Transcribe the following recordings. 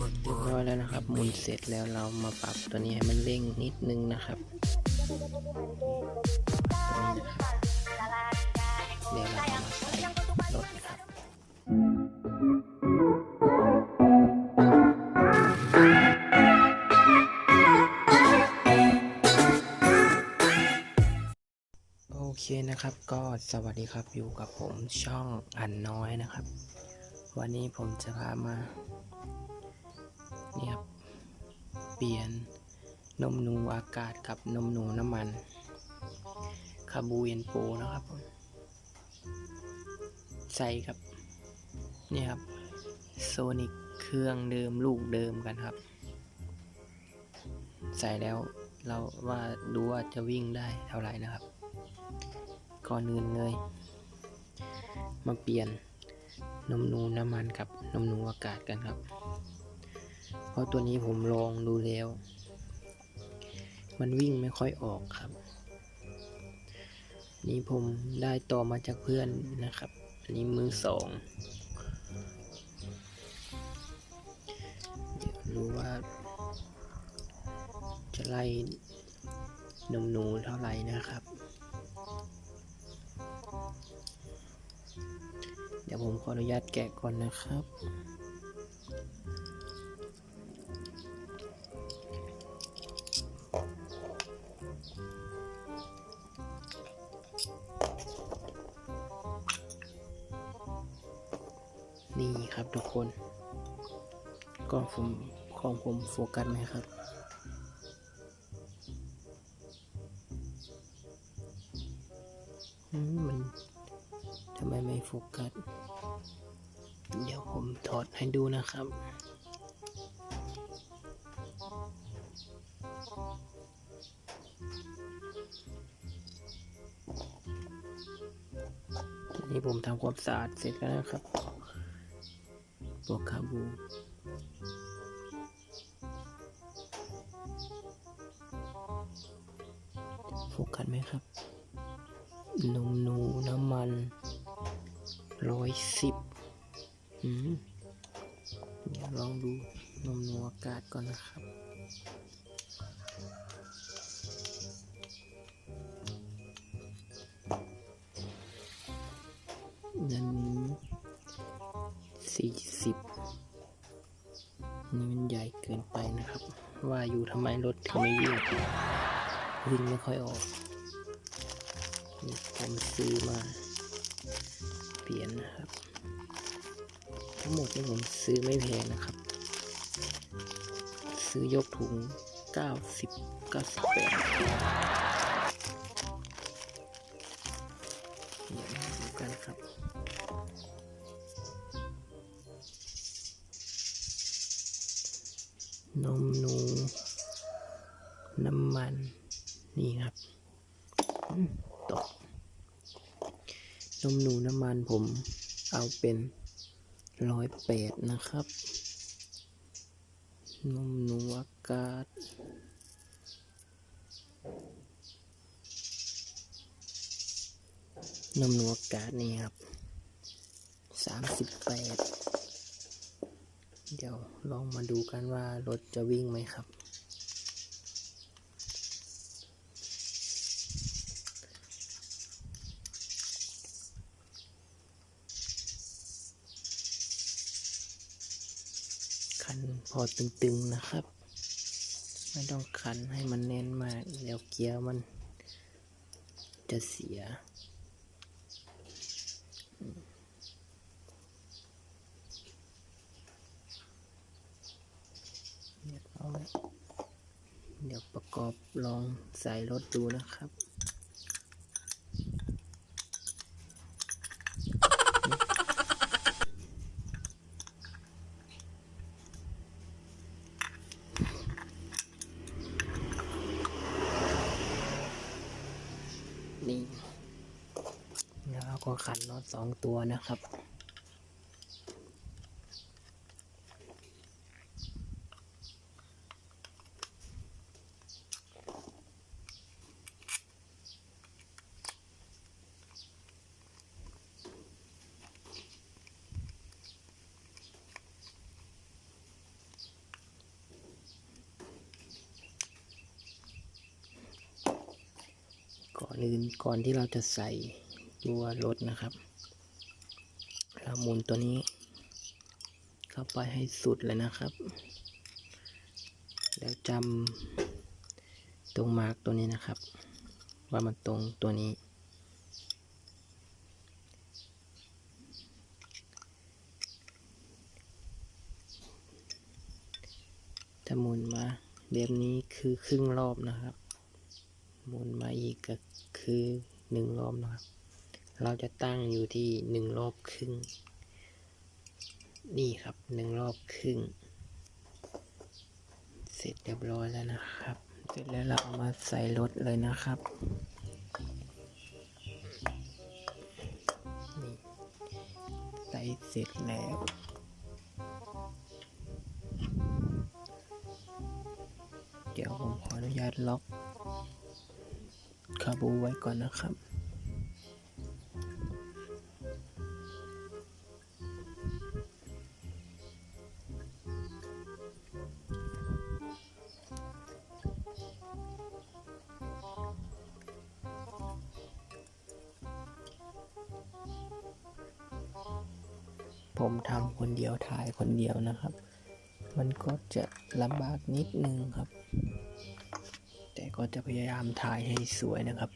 เรียบร้อยแล้วนะครับหมุนเสร็จแล้วเรามาปรับตัวนี้ให้มันเร่งนิดนึงนะครับตัวนี้นะครับเดี๋ยวเรามาใส่รถนะครับโอเคนะครับก็สวัสดีครับอยู่กับผมช่องอันน้อยนะครับ วันนี้ผมจะพามา นี่ยครับ เปลี่ยนนมหนูอากาศกับนมหนูน้ำมัน คาบูเอนโปนะครับผมใส่กับเนี่ยครับโซนิกเครื่องเดิมลูกเดิมกันครับ ใส่แล้วเราว่าดูว่าจะวิ่งได้เท่าไหร่นะครับ ก่อนอื่นเลย มาเปลี่ยนนมนูน้ำมันกับนมนูอากาศกันครับ เพราะตัวนี้ผมลองดูแล้ว มันวิ่งไม่ค่อยออกครับ นี่ผมได้ต่อมาจากเพื่อนนะครับ อันนี้มือสองเดี๋ยวรู้ว่า จะไล่นมหนูเท่าไหร่นะครับเดี๋ยวผมขออนุญาตแกะก่อนนะครับ นี่ครับทุกคนกล้องผมของผมโฟกัสไหมครับ มันทำไมไม่โฟกัส เดี๋ยวผมถอดให้ดูนะครับอันนี้ผมทำความสะอาดเสร็จแล้วนะครับ wakabo โฟกัสไหมครับ นมหนูน้ำมันร้อยสิบอืมเดี๋ยวลองดูนมหนูอากาศก่อนนะครับ นี่มันใหญ่เกินไปนะครับ ว่าอยู่ทำไมรถถึงไม่ยืดวิ่งไม่ค่อยออกนี่ผมซื้อมา เปลี่ยนนะครับ ทั้งหมดนี่ผมซื้อไม่แพงนะครับ ซื้อยกถุง 90 98 นมหนู น้ำมัน นี่ครับตกนมหนูน้ำมันผมเอาเป็นร้อยแปดนะครับ นมหนูอากาศ นมหนูอากาศนี่ครับสามสิบแปด เดี๋ยวลองมาดูกันว่ารถจะวิ่งไหมครับ คันพอตึงๆนะครับ ไม่ต้องคันให้มันแน่นมากเดี๋ยวเกียร์มันจะเสียอืมเรียบร้อยเดี๋ยวประก อบลองใส่รถดูนะครับ นี่แล้วก็ขันน็อตสองตัวนะครับ อนอื่นก่อนที่เราจะใส่ตัวรถนะครับ เราหมุนตัวนี้ เข้าไปให้สุดเลยนะครับ แล้วจำตรงมาร์กตัวนี้นะครับ ว่ามันตรงตัวนี้ ถ้าหมุนมาเล่มนี้คือครึ่งรอบนะครับ หมุนมาอีกก็คือหนึ่งรอบนะครับ เราจะตั้งอยู่ที่หนึ่งรอบครึ่ง นี่ครับหนึ่งรอบครึ่ง เสร็จเรียบร้อยแล้วนะครับ เสร็จแล้วเราเอามาใส่รถเลยนะครับ นี่ใส่เสร็จแล้วเดี๋ยวผมขออนุญาตล็อก คาบูไว้ก่อนนะครับ ผมทำคนเดียวถ่ายคนเดียวนะครับ มันก็จะลำบากนิดนึงครับ แต่ก็จะพยายามถ่ายให้สวยนะครับ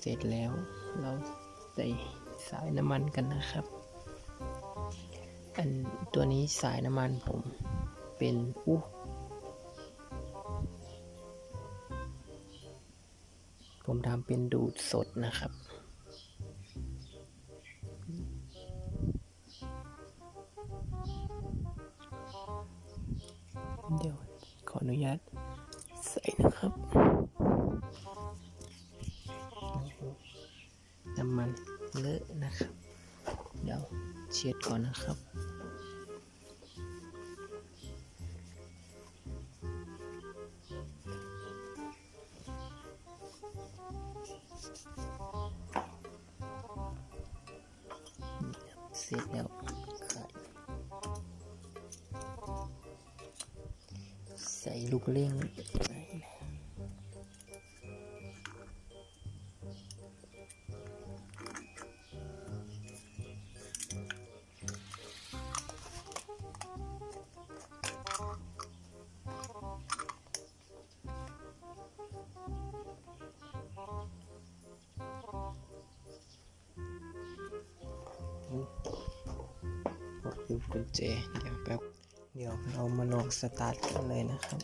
เสร็จแล้วเราใส่ สายน้ำมันกันนะครับ อันตัวนี้สายน้ำมันผมเป็นอู้ผมทำเป็นดูดสดนะครับเดี๋ยวขออนุญาต เลอะนะครับ เดี๋ยวเช็ดก่อนนะครับเสร็จแล้วใส่ลูกเล่ง คือกุญแจเดี๋ยวแป๊บเดี๋ยวเรามาลองสตาร์ทกันเลยนะครับ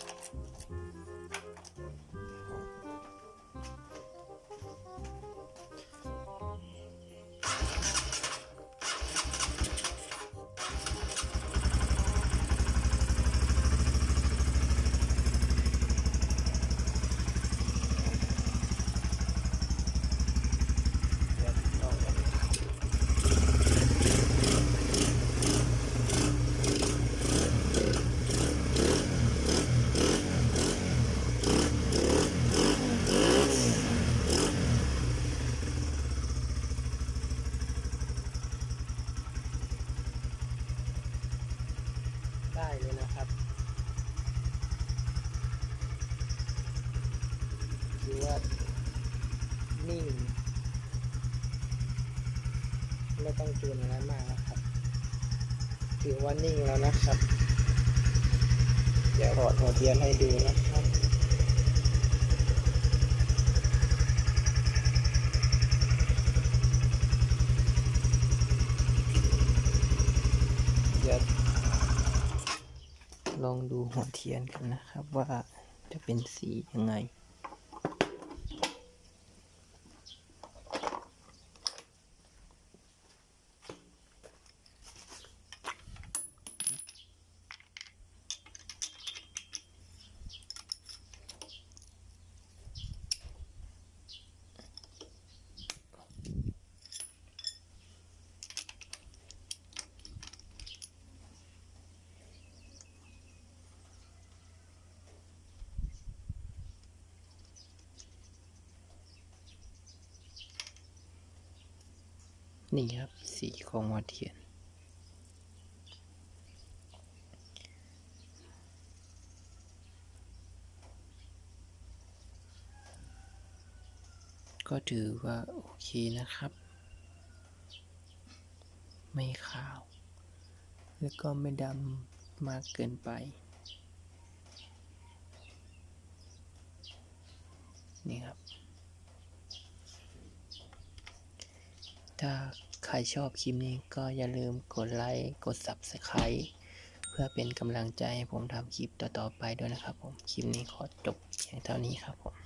ไม่ต้องจูนอะไรมากนะครับ ถือว่านิ่งแล้วนะครับ เดี๋ยวถอดหัวเทียนให้ดูนะครับลองดูหัวเทียนกันนะครับว่าจะเป็นสียังไง นี่ครับ สีของหัวเทียน ก็ถือว่า โอเคนะครับ ไม่ขาว แล้วก็ไม่ดำมากเกินไป นี่ครับ ถ้าใครชอบคลิปนี้ก็อย่าลืมกดไลค์กด Subscribe เพื่อเป็นกำลังใจให้ผมทำคลิปต่อๆไปด้วยนะครับผม คลิปนี้ขอจบเพียงเท่านี้ครับผม